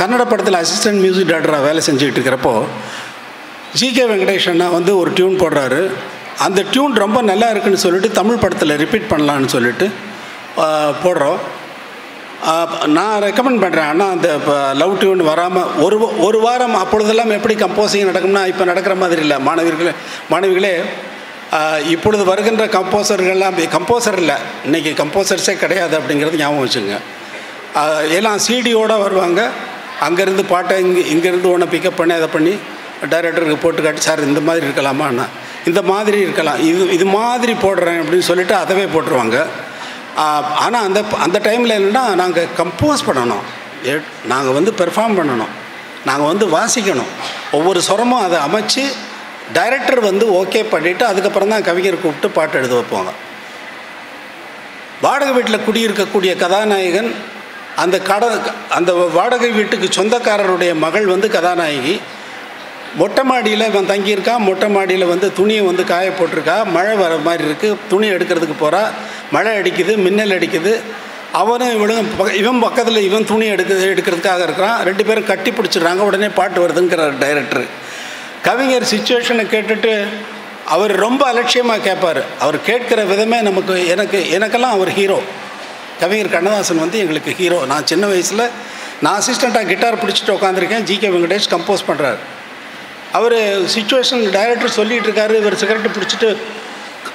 கன்னட படத்தில் assistant music டைரக்டராக வேலை செஞ்சுக்கிட்டு இருக்கிறப்போ ஜிகே கே வெங்கடேஷன்னா வந்து ஒரு டியூன் போடுறாரு. அந்த டியூன் ரொம்ப நல்லா இருக்குன்னு சொல்லிட்டு தமிழ் படத்தில் ரிப்பீட் பண்ணலான்னு சொல்லிட்டு போடுறோம். நான் ரெக்கமெண்ட் பண்ணுறேன் ஆனால் அந்த லவ் டியூன் வராமல் ஒரு ஒரு வாரம் அப்பொழுதெல்லாம் எப்படி கம்போசிங் நடக்கும்னா இப்போ நடக்கிற மாதிரி இல்லை. மாணவர்களே மாணவிகளே இப்பொழுது வருகின்ற கம்போசர்கள்லாம் கம்போசர் இல்லை. இன்றைக்கி கம்போசர்ஸே கிடையாது அப்படிங்கிறது ஞாபகம் வச்சுங்க எல்லாம் சிடியோடு வருவாங்க. அங்கேருந்து பாட்டை இங்கே இங்கேருந்து ஒன்று பிக்கப் பண்ணி அதை பண்ணி டைரக்டருக்கு போட்டு காட்டி சார் இந்த மாதிரி இருக்கலாமா? அண்ணா. இந்த மாதிரி இருக்கலாம். இது இது மாதிரி போடுறேன் அப்படின்னு சொல்லிட்டு அதவே போட்டுருவாங்க. ஆனால் அந்த அந்த டைமில் என்னென்னா நாங்கள் கம்போஸ் பண்ணணும். நாங்கள் வந்து பெர்ஃபார்ம் பண்ணணும். நாங்கள் வந்து வாசிக்கணும். ஒவ்வொரு சுரமும் அதை அமைச்சு டைரக்டர் வந்து ஓகே பண்ணிவிட்டு அதுக்கப்புறம் தான் கவிஞர் கூப்பிட்டு பாட்டு எழுத வைப்பாங்க. வாடகை வீட்டில் குடியிருக்கக்கூடிய கதாநாயகன் அந்த கட அந்த வாடகை வீட்டுக்கு சொந்தக்காரருடைய மகள் வந்து கதாநாயகி. மொட்டை மாடியில் இவன் தங்கியிருக்கான் மொட்டை மாடியில் வந்து துணியை வந்து காய போட்டிருக்கா மழை வர மாதிரி இருக்குது துணி எடுக்கிறதுக்கு போகிறா மழை அடிக்குது மின்னல் அடிக்குது. அவனும் இவனும் இவன் பக்கத்தில் இவன் துணி எடுக்க எடுக்கிறதுக்காக இருக்கிறான். ரெண்டு பேரும் கட்டி பிடிச்சிடுறாங்க உடனே பாட்டு வருதுங்கிறார் டைரக்டர். கவிஞர் சுச்சுவேஷனை கேட்டுட்டு அவர் ரொம்ப அலட்சியமாக கேட்பார் அவர் கேட்கிற விதமே நமக்கு எனக்கு எனக்கெல்லாம் அவர் ஹீரோ கவிஞர் கண்ணதாசன் வந்து எங்களுக்கு ஹீரோ. நான் சின்ன வயசில் நான் அசிஸ்டண்ட்டாக கிட்டார் பிடிச்சிட்டு உட்காந்துருக்கேன் ஜி கே வெங்கடேஷ் கம்போஸ் பண்ணுறாரு அவர் சுச்சுவேஷன் டைரக்டர் சொல்லிகிட்டு இருக்காரு. இவர் சிகரெட்டு பிடிச்சிட்டு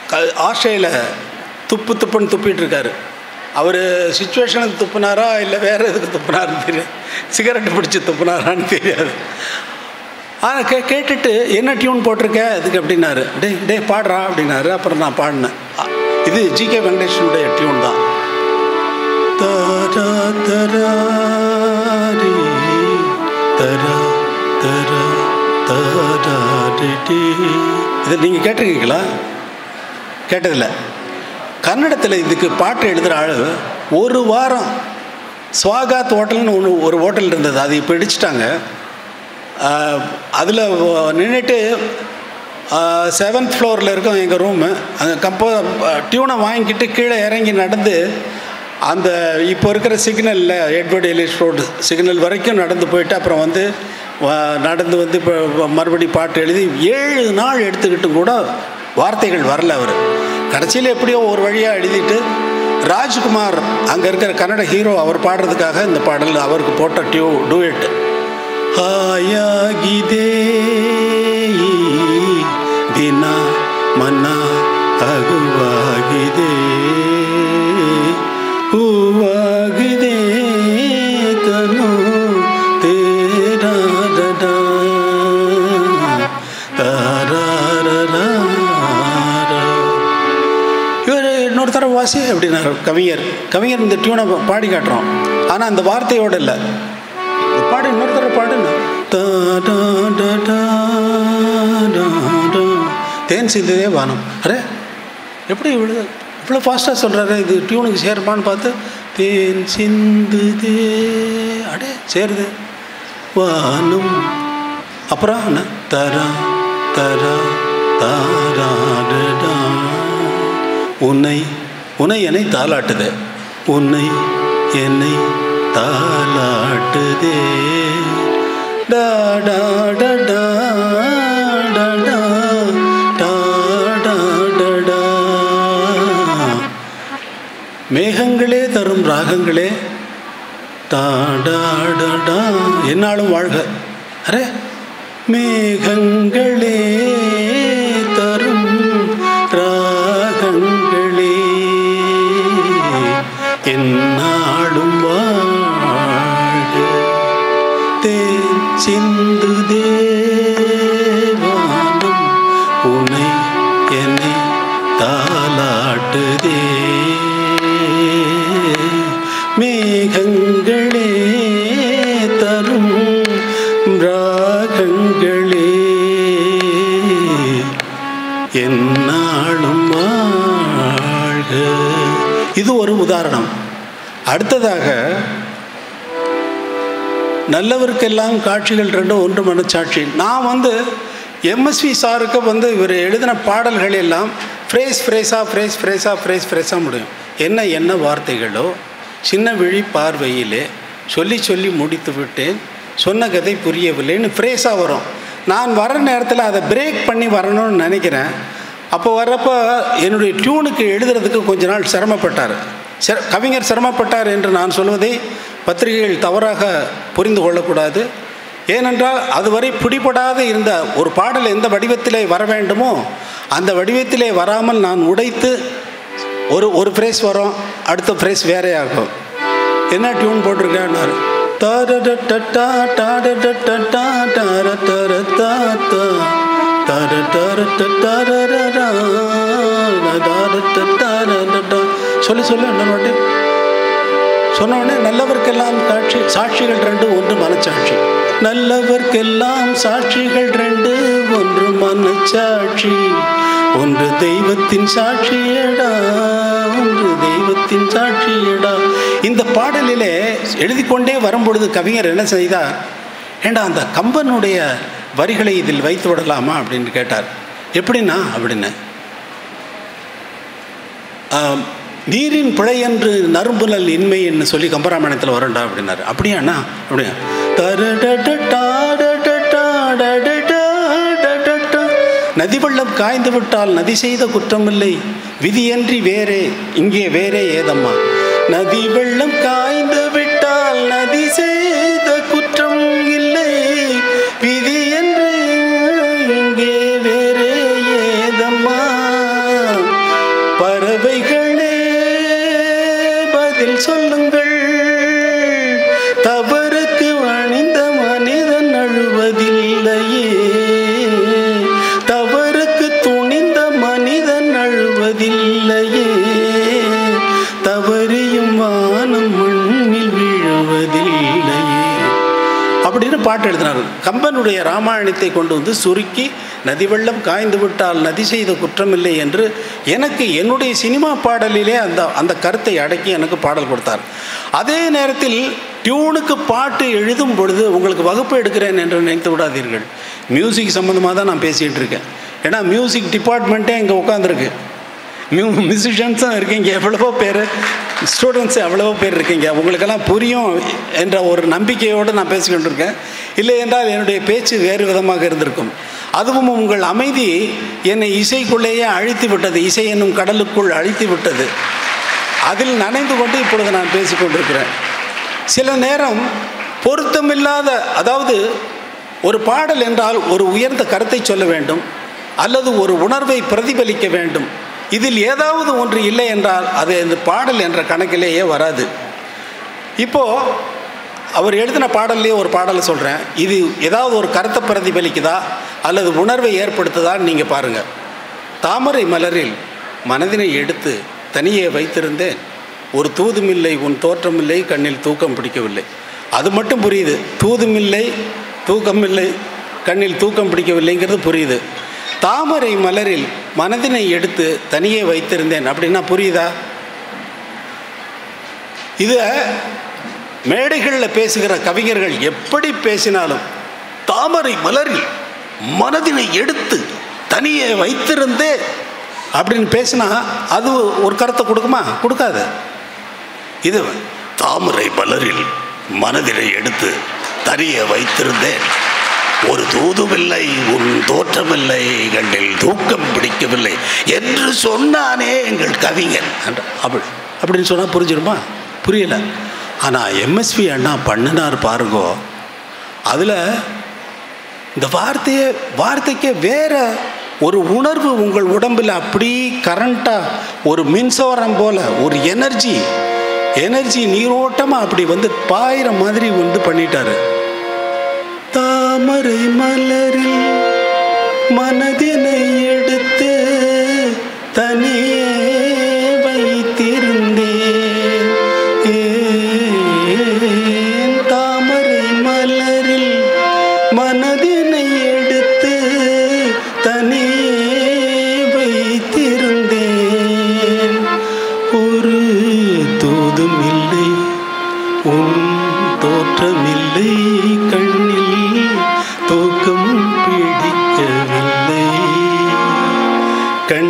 க- துப்பு துப்புன்னு துப்பிட்டு இருக்காரு. அவர் சுச்சுவேஷனுக்கு துப்புனாரா? இல்லை வேறு எதுக்கு துப்புனாருன்னு தெரியாது சிகரெட்டு பிடிச்சி துப்புனாரான்னு தெரியாது. ஆனால் கே கேட்டுட்டு என்ன டியூன் போட்டிருக்க? இதுக்கு அப்படின்னாரு. டேய் டேய் பாடுறா அப்படின்னாரு. அப்புறம் நான் பாடினேன். இது ஜி கே வெங்கடேஷனுடைய டியூன் தான். தரா தராரி, தரா தரா தராரிடி. இதை நீங்கள் கேட்டிருக்கீங்களா கேட்டதில்ல கன்னடத்தில் இதுக்கு பாட்டு எழுதுகிற ஆள் ஒரு வாரம் ஸ்வாகாத் ஹோட்டல்னு ஒன்று ஒரு ஹோட்டல் இருந்தது அது இப்போ இடிச்சிட்டாங்க அதில் நின்றுட்டு செவன்த் ஃப்ளோரில் இருக்கும் எங்கள் ரூமு அங்கே கம்போ டியூனை வாங்கிக்கிட்டு கீழே இறங்கி நடந்து அந்த இப்போ இருக்கிற சிக்னலில் எட்வர்ட் எலிஸ் ரோடு சிக்னல் வரைக்கும் நடந்து போயிட்டு அப்புறம் வந்து நடந்து வந்து இப்போ மறுபடி பாட்டு எழுதி ஏழு நாள் எடுத்துக்கிட்டு கூட வார்த்தைகள் வரல அவர். கடைசியில் எப்படியோ ஒரு வழியாக எழுதிட்டு ராஜ்குமார் அங்கே இருக்கிற கன்னட ஹீரோ அவர் பாடுறதுக்காக இந்த பாடல் அவருக்கு போட்ட டியூ டூயட். ஆயாகிதே தினா மன்னா அகுவாகிதே. ಹೂವಾಗಿದೆ ತನು ತೇರಾರರ ತಾರಾರರಾರ. இவர் இன்னொரு தடவை வாசி அப்படின்னாரு கவிஞர் கவிஞர் இந்த டியூனை பாடி காட்டுறோம் ஆனால் அந்த வார்த்தையோடு இல்லை பாடு இன்னொரு தடவை பாடுங்க தா, டா, டா, டா, டா, டா. தேன் சிந்ததே வானம் அரே எப்படி இவ்வளோ இவ்வளோ ஃபாஸ்ட்டாக சொல்கிறாரு இது டியூனுக்கு சேருமான்னு பார்த்து தேன் சிந்துதே அடே சேருது. வானும் அப்புறம் என்ன? தரா தரா தாராடா உன்னை உன்னை என்னை தாளாட்டுது. உன்னை என்னை தாளாட்டுதே. டாடா டா டா டா டா. ராகங்களே தாடாடா என்னாலும் வாழ்க. அரே. மேகங்களே தரும் ராகங்களே. என்ன ராகங்களே என்னாலும் இது ஒரு உதாரணம். அடுத்ததாக நல்லவருக்கெல்லாம் காட்சிகள் ரெண்டும் ஒன்று மனச்சாட்சி. நான் வந்து எம்எஸ்வி சாருக்கு வந்து இவர் எழுதின பாடல்கள் எல்லாம் ஃப்ரேஸ் ஃப்ரேஸாக ஃப்ரேஸ் ஃப்ரேஸாக ஃப்ரேஸ் ஃப்ரேஸாக முடியும். என்ன என்ன வார்த்தைகளோ சின்ன விழி பார்வையிலே சொல்லி சொல்லி முடித்து விட்டேன். சொன்ன கதை புரியவில்லைன்னு ஃப்ரேஸாக வரும். நான் வர நேரத்தில் அதை பிரேக் பண்ணி வரணும்னு நினைக்கிறேன். அப்போ வர்றப்போ என்னுடைய டியூனுக்கு எழுதுறதுக்கு கொஞ்ச நாள் சிரமப்பட்டார். சிர கவிஞர் சிரமப்பட்டார் என்று நான் சொல்வதை பத்திரிகைகள் தவறாக புரிந்து கொள்ளக்கூடாது. ஏனென்றால் அதுவரை பிடிபடாத இருந்த ஒரு பாடல் எந்த வடிவத்திலே வர வேண்டுமோ அந்த வடிவத்திலே வராமல் நான் உடைத்து ஒரு ஒரு ஃப்ரேஸ் வரும் அடுத்த ஃப்ரேஸ் வேறே ஆகும் என்ன டியூன் போட்டிருக்கான்னாரு? சொல்லி சொல்லு இன்னொரு சொன்ன உடனே நல்லவர்க்கெல்லாம் காட்சி சாட்சிகள் ரெண்டு ஒன்று மனச்சாட்சி. நல்லவர்க்கெல்லாம் சாட்சிகள் ரெண்டு ஒன்று மனச்சாட்சி. ஒன்று தெய்வத்தின் சாட்சியடா ஒன்று தெய்வத்தின் சாட்சியடா. இந்த பாடலிலே எழுதிக்கொண்டே வரும்பொழுது கவிஞர் என்ன செய்தார்? ஏண்டா அந்த கம்பனுடைய வரிகளை இதில் வைத்து விடலாமா அப்படின்னு கேட்டார். எப்படின்னா அப்படின்னு. நீரின் பிழை என்று நறும்புலல் இன்மை என்று சொல்லி கம்பராமாயணத்தில் வரண்டா அப்படின்னார். அப்படியாண்ணா அப்படியா? நதி வெள்ளம் காய்ந்து விட்டால் நதி செய்த குற்றமில்லை விதியன்றி வேறே இங்கே வேறே ஏதம்மா நதி வெள்ளம் காய்ந்து விட்டால் நதி செய்த குற்றம் இல்லை. விதி என்று இங்கே வேறே ஏதம்மா? பறவைகளே பதில் சொல்லுங்கள். அப்படின்னு பாட்டு எழுதினார் கம்பனுடைய ராமாயணத்தை கொண்டு வந்து சுருக்கி நதி வெள்ளம் காய்ந்து விட்டால் நதி செய்த குற்றமில்லை என்று எனக்கு என்னுடைய சினிமா பாடலிலே அந்த அந்த கருத்தை அடக்கி எனக்கு பாடல் கொடுத்தார். அதே நேரத்தில் டியூனுக்கு பாட்டு எழுதும் பொழுது உங்களுக்கு வகுப்பு எடுக்கிறேன் என்று நினைத்து விடாதீர்கள். மியூசிக் சம்மந்தமாக தான் நான் பேசிகிட்டு இருக்கேன். ஏன்னா மியூசிக் டிபார்ட்மெண்ட்டே இங்கே உட்காந்துருக்கு மியூசிஷியன்ஸும் இருக்கீங்க. எவ்வளவோ பேர். ஸ்டூடெண்ட்ஸ் எவ்வளவோ பேர் இருக்கீங்க. உங்களுக்கெல்லாம் புரியும் என்ற ஒரு நம்பிக்கையோடு நான் பேசிக்கொண்டு இருக்கேன் இல்லை என்றால் என்னுடைய பேச்சு வேறு விதமாக இருந்திருக்கும். அதுவும் உங்கள் அமைதி என்னை இசைக்குள்ளேயே அழித்து விட்டது. இசை என்னும் கடலுக்குள் அழித்து விட்டது. அதில் நனைந்து கொண்டு இப்பொழுது நான் பேசிக்கொண்டிருக்கிறேன் சில நேரம் பொருத்தமில்லாத அதாவது ஒரு பாடல் என்றால் ஒரு உயர்ந்த கருத்தை சொல்ல வேண்டும். அல்லது ஒரு உணர்வை பிரதிபலிக்க வேண்டும். இதில் ஏதாவது ஒன்று இல்லை என்றால் அது இந்த பாடல் என்ற கணக்கிலேயே வராது. இப்போது அவர் எழுதின பாடல்லையே ஒரு பாடலை சொல்கிறேன் இது ஏதாவது ஒரு கருத்தை பிரதிபலிக்குதா? அல்லது உணர்வை ஏற்படுத்துதான்னு நீங்கள் பாருங்கள் தாமரை மலரில் மனதினை எடுத்து தனியே வைத்திருந்தேன். ஒரு தூதுமில்லை உன் தோற்றமில்லை கண்ணில் தூக்கம் பிடிக்கவில்லை. அது மட்டும் புரியுது. தூதுமில்லை தூக்கமில்லை கண்ணில் தூக்கம் பிடிக்கவில்லைங்கிறது புரியுது. தாமரை மலரில் மனதினை எடுத்து தனியே வைத்திருந்தேன். அப்படின்னா புரியுதா? இதை மேடைகளில் பேசுகிற கவிஞர்கள் எப்படி பேசினாலும் தாமரை மலரில் மனதினை எடுத்து தனியே வைத்திருந்தே அப்படின்னு பேசினா அது ஒரு கருத்தை கொடுக்குமா? கொடுக்காது. இது தாமரை மலரில் மனதினை எடுத்து தனியே வைத்திருந்தேன். ஒரு தூதுமில்லை உன் தோற்றமில்லை கண்ணில் தூக்கம் பிடிக்கவில்லை என்று சொன்னானே எங்கள் கவிஞன் என்ற- அப்படி அப்படின்னு சொன்னால் புரிஞ்சிருமா? புரியல. ஆனால் எம்எஸ்வி அண்ணா பண்ணினார் பாருங்கோ. அதில் இந்த வார்த்தையை வார்த்தைக்கே வேறு ஒரு உணர்வு உங்கள் உடம்பில் அப்படி கரண்ட்டாக ஒரு மின்சாரம் போல் ஒரு எனர்ஜி எனர்ஜி நீரோட்டமாக அப்படி வந்து பாயிற மாதிரி வந்து பண்ணிட்டாரு. தாமரை மலரில் மனதினை எடுத்து தனியே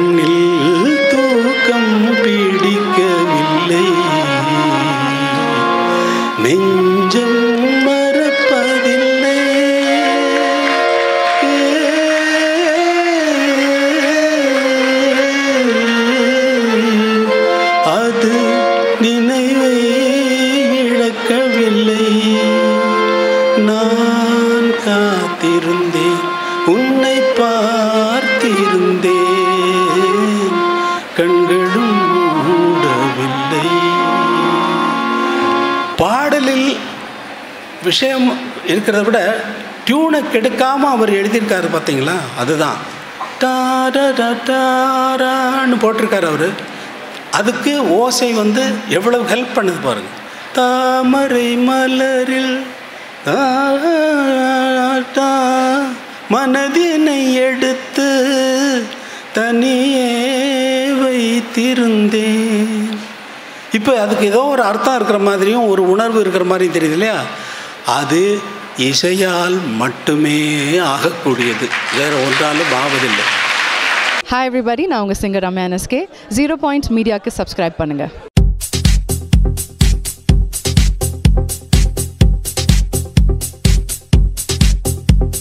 கண்ணில் தூக்கம் பிடிக்கவில்லை நெஞ்ச விஷயம் இருக்கிறத விட டியூனை கெடுக்காமல் அவர் எழுதியிருக்காரு பார்த்தீங்களா? அதுதான். டாரா டாரான்னு போட்டிருக்காரு அவர். அதுக்கு ஓசை வந்து எவ்வளவு ஹெல்ப் பண்ணுது பாருங்கள் தாமரை மலரில் மனதினை எடுத்து தனியே வைத்திருந்தேன். இப்போ அதுக்கு ஏதோ ஒரு அர்த்தம் இருக்கிற மாதிரியும் ஒரு உணர்வு இருக்கிற மாதிரியும் தெரியுது இல்லையா? அது இசையால் மட்டுமே ஆகக்கூடியது. வேற ஒன்றாலும் ஆவதில்லை. ஹாய் எவ்ரிபடி நான் உங்கள் singer Ramya NSK zero point மீடியாவுக்கு சப்ஸ்கிரைப் பண்ணுங்கள்